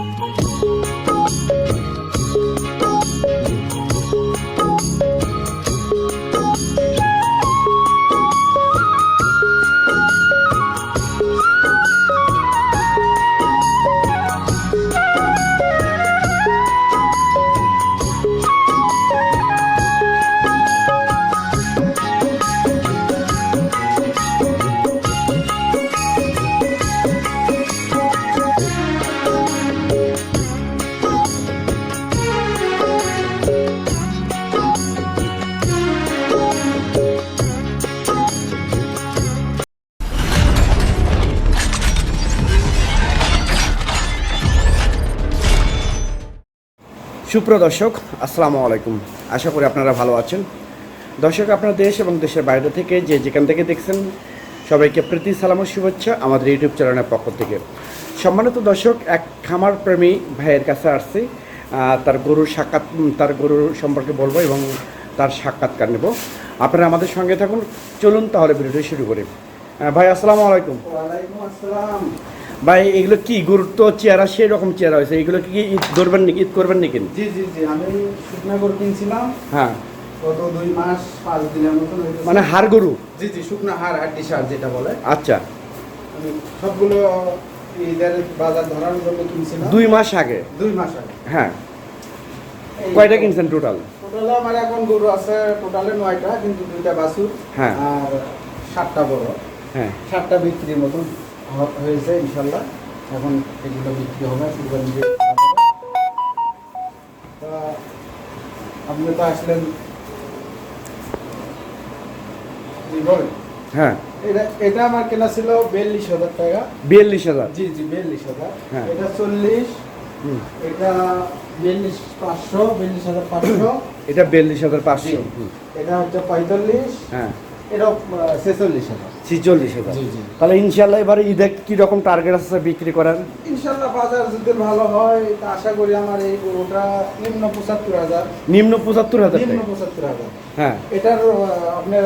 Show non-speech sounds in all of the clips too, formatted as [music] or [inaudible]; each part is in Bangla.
Música সুপ্রদর্শক আসসালামু আলাইকুম। আশা করি আপনারা ভালো আছেন। দর্শক, আপনার দেশ এবং দেশের বাইরে থেকে যে যেখান থেকে দেখছেন, সবাইকে প্রীতি, সালাম শুভেচ্ছা আমাদের ইউটিউব চ্যানেলের পক্ষ থেকে। সম্মানিত দর্শক, এক খামার প্রেমী ভাইয়ের কাছে আসছি। তার গরুর সাক্ষাৎ তার গরুর সম্পর্কে বলব এবং তার সাক্ষাৎকার নেব। আপনারা আমাদের সঙ্গে থাকুন। চলুন তাহলে ভিডিওটি শুরু করি। ভাই, আসসালামু আলাইকুম। আসসালাম। ভাই এগুলো কি গরুর তো চেহারা? সেই রকম চেহারা হয়েছে। এগুলো কি ঈদ করবেন নাকি ঈদ করবেন নাকি? জি জি জি আমি শুকনা গরু কিনছিলাম। হ্যাঁ। গত দুই মাস পাঁচ দিনের মতন মানে হাড় গরু? জি জি শুকনা হার হাড্ডি সার যেটা বলে। আচ্ছা। আমি সবগুলো ঈদের বাজার ধরার জন্য কিনছিলাম। দুই মাস আগে? দুই মাস আগে। হ্যাঁ। কয়টা কিনছেন টোটাল টোটাল আমার এখন গরু আছে টোটালে নয়টা কিন্তু দুইটা বাছুর হ্যাঁ। আর সাতটা বড়। হ্যাঁ। সাতটা বিক্রির মতন। হয়েছে ইনশাল্লাহ এখন এগুলো বিক্রি হবে কুরবানি তা আপনি তো আসলেন হ্যাঁ। এটা এটা আমার কেনা ছিল বিয়াল্লিশ হাজার টাকা। বিয়াল্লিশ হাজার। জি জি বিয়াল্লিশ হাজার। হ্যাঁ। এটা চল্লিশ। এটা বিয়াল্লিশ পাঁচশো বিয়াল্লিশ হাজার পাঁচশো। এটা বিয়াল্লিশ হাজার পাঁচশো। এটা হচ্ছে পঁয়তাল্লিশ। হ্যাঁ। এটা ছেচল্লিশ হাজার। ছিচল্লিশ হাজার। তাহলে ইনশাল্লাহ এবারে ঈদে কি রকম টার্গেট আছে বিক্রি করার ইনশাল্লাহ বাজার যদি ভালো হয় তা আশা করি আমার এই গরুটা নিম্ন পঁচাত্তর হাজার। নিম্ন পঁচাত্তর হাজার নিম্ন পঁচাত্তর হাজার। হ্যাঁ। এটার আপনার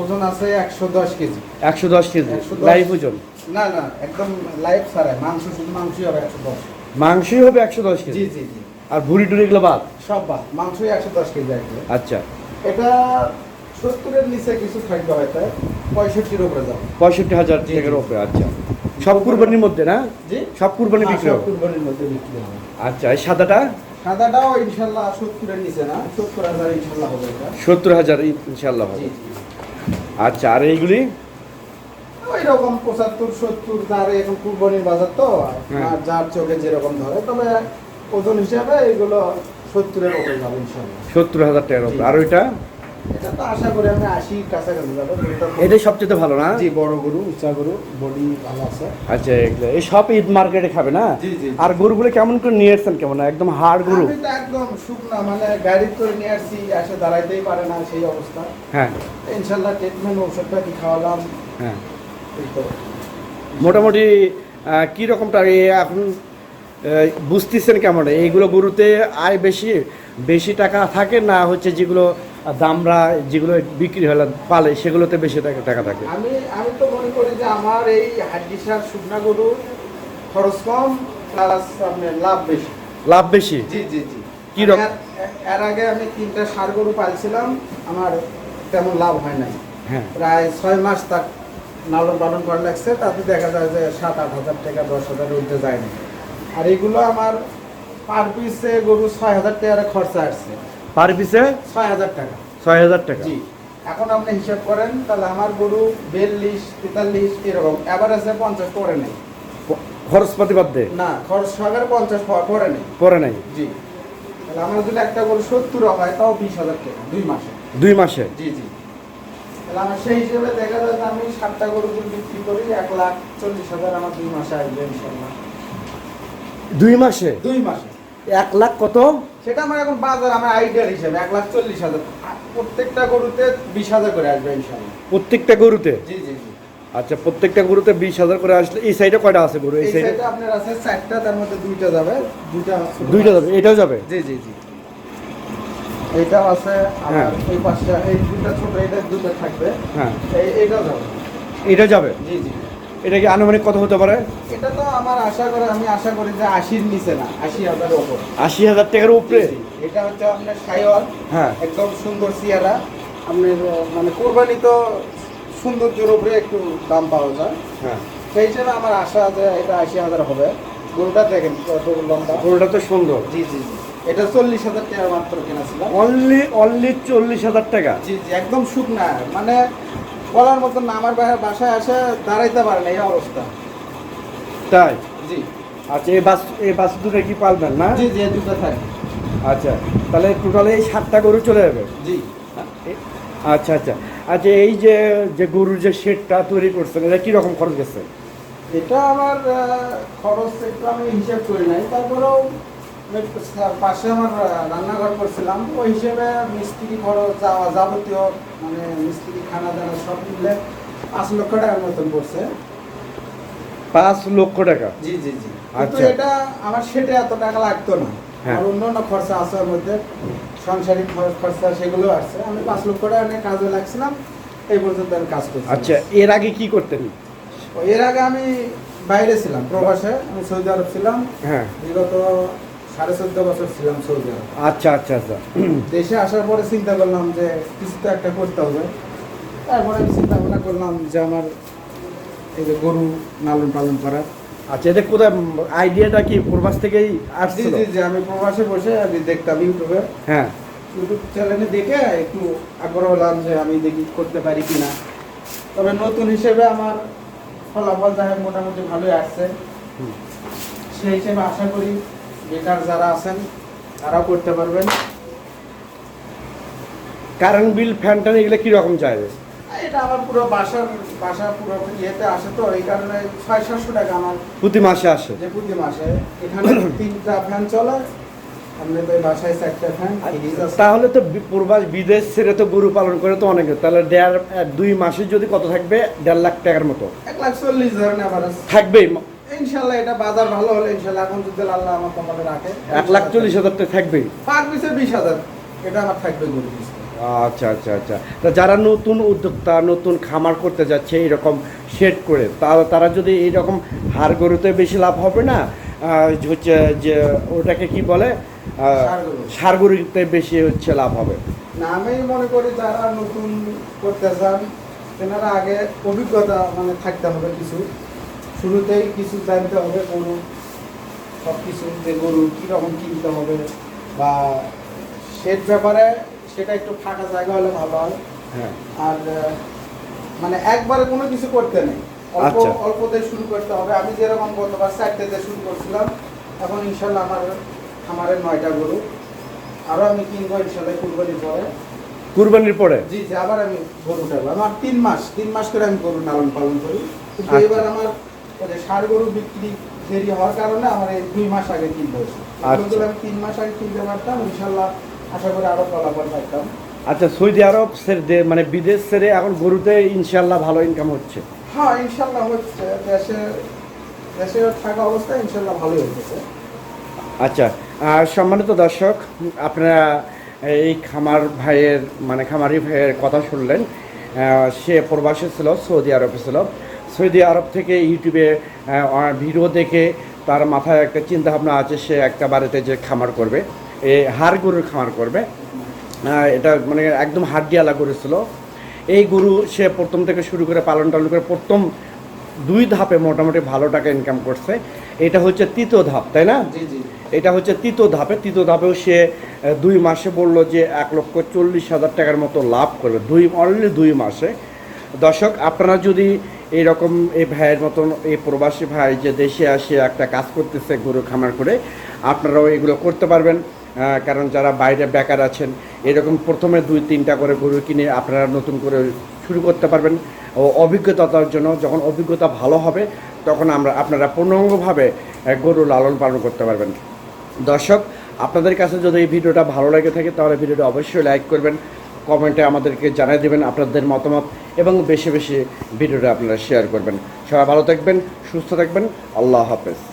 ওজন আছে একশো দশ কেজি। একশো দশ কেজি? 110 লাইভ ওজন? না না একদম লাইভ ছাড়াই। মাংস শুধু মাংসই হবে একশো দশ। মাংসই হবে একশো দশ কেজি? জি জি আর ভুড়ি টুড়ি এগুলো বাদ? সব বাদ। মাংসই একশো দশ কেজি আচ্ছা। এটা সত্তরের নিচে কিছু থাকবে হয়তো পঁয়ষট্টির উপরে যাবে পঁয়ষট্টি হাজার টাকার। উপরে আচ্ছা। সব কুরবানির মধ্যে না? জি। সব কুরবানি হ্যাঁ, বিক্রি সব কুরবানির মধ্যে বিক্রি হবে। আচ্ছা এই সাদাটা? সাদাটাও ইনশাল্লাহ সত্তরের নিচে না? সত্তর হাজার ইনশাল্লাহ হবে এটা। সত্তর হাজার ইনশাল্লাহ হবে। আচ্ছা আর এইগুলি? ওই রকম পঁচাত্তর সত্তর তার এখন কুরবানির বাজার তো হ্যাঁ। আর যার চোখে যেরকম ধরে তবে ওজন হিসাবে এগুলো সত্তরের উপরে যাবে ইনশাল্লাহ। সত্তর হাজার টাকার উপরে। আর ওইটা? এটা তো আশা করি আমি আশি কাছাকাছি যাবে এটাই সবচেয়ে ভালো না? জি বড় গরু উঁচা গরু বডি ভালো আছে। আচ্ছা এই সব ঈদ মার্কেটে খাবে না। আর গরুগুলো কেমন করে নিয়ে এসছেন কেমন? একদম হাড় গরু। একদম শুকনা মানে গাড়ি করে নিয়ে আসছি এসে দাঁড়াইতেই পারে না সেই অবস্থা। হ্যাঁ। ইনশাল্লাহ ট্রিটমেন্ট ওষুধটা কি খাওয়ালাম। হ্যাঁ। মোটামুটি আহ, কি রকমটা এখন বুঝতেছেন কেমন? এইগুলো গরুতে আয় বেশি বেশি টাকা থাকে না হচ্ছে যেগুলো দামরা যেগুলো বিক্রি হলে পালে সেগুলোতে বেশি টাকা টাকা থাকে। আমি আমি তো মনে করি যে আমার এই হাড্ডি সার শুকনা গরু খরচ কম প্লাস আপনার লাভ বেশি। লাভ বেশি? জি জি জি। কি রকম? এর- আগে আমি তিনটা সার গরু পালছিলাম আমার তেমন লাভ হয় নাই। হ্যাঁ। প্রায় ছয় মাস তাক লালন পালন করা লাগছে তাতে দেখা যায় যে সাত আট হাজার টাকা দশ হাজার উঠতে যায় না আর এগুলো আমার পার পিসে গরু ছয় হাজার টাকার খরচা আসছে। পার পিসে ছয় হাজার টাকা। ছয় হাজার টাকা। জি। এখন আপনি হিসাব করেন তাহলে আমার গরু বিয়াল্লিশ তেতাল্লিশ এরকম। অ্যাভারেজে পঞ্চাশ পরে নেই। খ- খরচপাতি বাদ দে। না খরচ সহকারে পঞ্চাশ পরে নেই। পরে নাই। জি। তাহলে আমার যদি একটা গরু সত্তর হয় তাও বিশ হাজার টাকা দুই মাসে। দুই মাসে? জি জি। তাহলে আমার সেই হিসেবে দেখা যায় যে আমি সাতটা গরু যদি বিক্রি করি এক লাখ চল্লিশ হাজার আমার দুই মাসে আসবে ইনশাল্লাহ দুই মাসে? দুই মাসে। এক লাখ কত? সেটা আমার এখন বাজার আমার আইডিয়ার হিসাবে এক লাখ চল্লিশ হাজার। প্রত্যেকটা গরুতে বিশ হাজার করে আসবে ইনশাল্লাহ প্রত্যেকটা গরুতে? জি জি জি। আচ্ছা প্রত্যেকটা গরুতে বিশ হাজার করে আসলে এই সাইডে কয়টা আছে গরু? এই সাইডে আপনার আছে চারটা তার মধ্যে দুইটা যাবে। দুইটা দুইটা যাবে এটাও যাবে? জি জি জি। এইটাও আছে হ্যাঁ। এই পাশটা এই দুইটা ছোট এটা দুটো থাকবে। হ্যাঁ। এই এইটাও যাবে। এটা যাবে? জি জি। এটা কি আনুমানিক কত হতে পারে? এটা তো আমার আশা করে আমি আশা করি যে আশির নিচে না আশি হাজারের ওপর আশি হাজার টাকার উপরে? এটা হচ্ছে আপনার সাইওয়াল হ্যাঁ। একদম সুন্দর চেহারা আপনার মানে কোরবানি তো সৌন্দর্যের উপরে একটু দাম পাওয়া যায়। হ্যাঁ। সেই হিসেবে আমার আশা যে এটা আশি হাজার হবে। গরুটা দেখেন কত লম্বা। গরুটা তো সুন্দর। জি জি জি। এটা চল্লিশ হাজার টাকা মাত্র কেনা ছিল অনলি অনলি চল্লিশ হাজার টাকা? জি জি একদম শুকনা। মানে বলার মতন না আমার বাসায় আসে দাঁড়াইতে পারে না এই অবস্থা। তাই? জি। আচ্ছা এই বাস এই বাস দুটো কি পালবেন না? জি জি দুটো থাকে। আচ্ছা তাহলে টোটালে এই সাতটা গরু চলে যাবে? জি। আচ্ছা আচ্ছা। আচ্ছা এই যে যে গরুর যে শেডটা তৈরি করছেন এটা কীরকম খরচ গেছে? এটা আমার খরচ একটু আমি হিসাব করি নাই তারপরেও পাশে আমার রান্নাঘর করছিলাম। ওই হিসেবে মিস্ত্রি খরচ যাওয়া যাবতীয় মানে মিস্ত্রি খানা দানা সব মিলে পাঁচ লক্ষ টাকার মতন পড়ছে। পাঁচ লক্ষ টাকা? জি জি জি। আচ্ছা। এটা আমার সেটা এত টাকা লাগতো না। হ্যাঁ। আর অন্য অন্য খরচা আছে ওর মধ্যে সাংসারিক খরচ সেগুলো আসছে আমি পাঁচ লক্ষ টাকা নিয়ে কাজে লাগছিলাম এই পর্যন্ত আমি কাজ করছি আচ্ছা এর আগে কি করতেন? এর আগে আমি বাইরে ছিলাম প্রবাসে আমি সৌদি আরব ছিলাম। হ্যাঁ। বিগত সাড়ে চোদ্দ বছর ছিলাম সৌদি আচ্ছা আচ্ছা আচ্ছা। দেশে আসার পরে চিন্তা করলাম যে কিছু তো একটা করতে হবে। তারপরে আমি চিন্তা ভাবনা করলাম যে আমার এই যে গরু লালন পালন করার। আচ্ছা এটা কোথায়? আইডিয়াটা কি প্রবাস থেকেই জি আসছিল? জি জি আমি প্রবাসে বসে আমি দেখতাম ইউটিউবে। হ্যাঁ। ইউটিউব চ্যানেলে দেখে একটু আগ্রহ হলাম যে আমি দেখি করতে পারি কিনা। তবে নতুন হিসেবে আমার ফলাফল যাই হোক মোটামুটি ভালোই আসছে। সেই হিসেবে আশা করি বেকার যারা আছেন তারাও করতে পারবেন। কারেন্ট বিল ফ্যান ট্যান এগুলো কীরকম চাইবে? এটা আমার পুরো বাসার বাসা পুরো ইয়েতে আসে তো এই কারণে ছয় সাতশো টাকা আমার প্রতি মাসে আসে? যে প্রতি মাসে। এখানে [coughs] তিনটা ফ্যান চলে তাহলে তো প্রবাস বিদেশ ছেড়ে তো গরু পালন করে তো অনেকে তাহলে দেড় দুই মাসে যদি কত থাকবে? দেড় লাখ টাকার মতো। এক লাখ চল্লিশ ধরেন থাকবেই এটা বাজার ভালো হলে এখন যদি আল্লাহ আমার কপালে রাখে এক লাখ চল্লিশ হাজার টাকা থাকবেই। পার পিসে বিশ হাজার। এটা আমার থাকবে গরু আচ্ছা আচ্ছা আচ্ছা। তা যারা নতুন উদ্যোক্তা নতুন খামার করতে যাচ্ছে এরকম শেড করে তা তারা যদি এইরকম হাড় গরুতে বেশি লাভ হবে না? হচ্ছে যে ওটাকে কি বলে। ষাঁড় গরুতে বেশি হচ্ছে লাভ হবে। না আমি মনে করি যারা নতুন করতে চান তেনারা আগে অভিজ্ঞতা মানে থাকতে হবে কিছু। শুরুতেই কিছু জানতে হবে গরু সব কিছু যে গরু কীরকম কিনতে হবে বা সেট ব্যাপারে সেটা একটু ফাঁকা জায়গা হলে ভালো হয়। হ্যাঁ। আর মানে একবারে কোনো কিছু করতে নেই। অল্প আচ্ছা। অল্পতে শুরু করতে হবে। আমি যেরকম গতবার চারটেতে শুরু করছিলাম এখন ইনশাল্লাহ আমার খামারের নয়টা গরু। আরও আমি কিনবো ইনশাল্লাহ কুরবানির পরে। কুরবানির পরে? জি জি আবার আমি গরু উঠাবো। আমার তিন মাস তিন মাস করে আমি গরু লালন পালন করি। কিন্তু আচ্ছা। এবার আমার ষাড় গরু বিক্রি দেরি হওয়ার কারণে আমার এই দুই মাস আগে কিনতে হয়েছে। আচ্ছা। আমি তিন মাস আগে কিনতে পারতাম ইনশাল্লাহ আশা করি আরও ফলাফল পাইতাম। আচ্ছা সৌদি আরব মানে বিদেশ ছেড়ে এখন গরুতে ইনশাল্লাহ ভালো ইনকাম হচ্ছে। হ্যাঁ ইনশাল্লাহ হচ্ছে। দেশে দেশে থাকা অবস্থায় ইনশাল্লাহ ভালোই হচ্ছে আচ্ছা আর সম্মানিত দর্শক আপনারা এই খামার ভাইয়ের মানে খামারি ভাইয়ের কথা শুনলেন। সে প্রবাসী ছিল সৌদি আরবে ছিল। সৌদি আরব থেকে ইউটিউবে ভিডিও দেখে তার মাথায় একটা চিন্তা ভাবনা আছে সে একটা বাড়িতে যে খামার করবে এ হাড় গরুর খামার করবে। এটা মানে একদম হাড্ডিয়ালা গরু ছিল। এই গরু সে প্রথম থেকে শুরু করে পালন টালন করে প্রথম দুই ধাপে মোটামুটি ভালো টাকা ইনকাম করছে। এটা হচ্ছে তৃতীয় ধাপ তাই না? এটা হচ্ছে তৃতীয় ধাপে। তৃতীয় ধাপেও সে দুই মাসে বলল যে এক লক্ষ চল্লিশ হাজার টাকার মতো লাভ করবে। দুই অনলি দুই মাসে। দর্শক আপনারা যদি এইরকম এই ভাইয়ের মতন এই প্রবাসী ভাই যে দেশে আসে একটা কাজ করতেছে গরু খামার করে, আপনারাও এগুলো করতে পারবেন কারণ যারা বাইরে বেকার আছেন, এরকম প্রথমে দুই তিনটা করে গরু কিনে আপনারা নতুন করে শুরু করতে পারবেন। ও অভিজ্ঞতার জন্য যখন অভিজ্ঞতা ভালো হবে, তখন আমরা আপনারা পূর্ণাঙ্গভাবে গরু লালন পালন করতে পারবেন। দর্শক, আপনাদের কাছে যদি এই ভিডিওটা ভালো লেগে থাকে, তাহলে ভিডিওটা অবশ্যই লাইক করবেন কমেন্টে আমাদেরকে জানিয়ে দেবেন আপনাদের মতামত এবং বেশি বেশি ভিডিওটা আপনারা শেয়ার করবেন। সবাই ভালো থাকবেন, সুস্থ থাকবেন, আল্লাহ হাফেজ।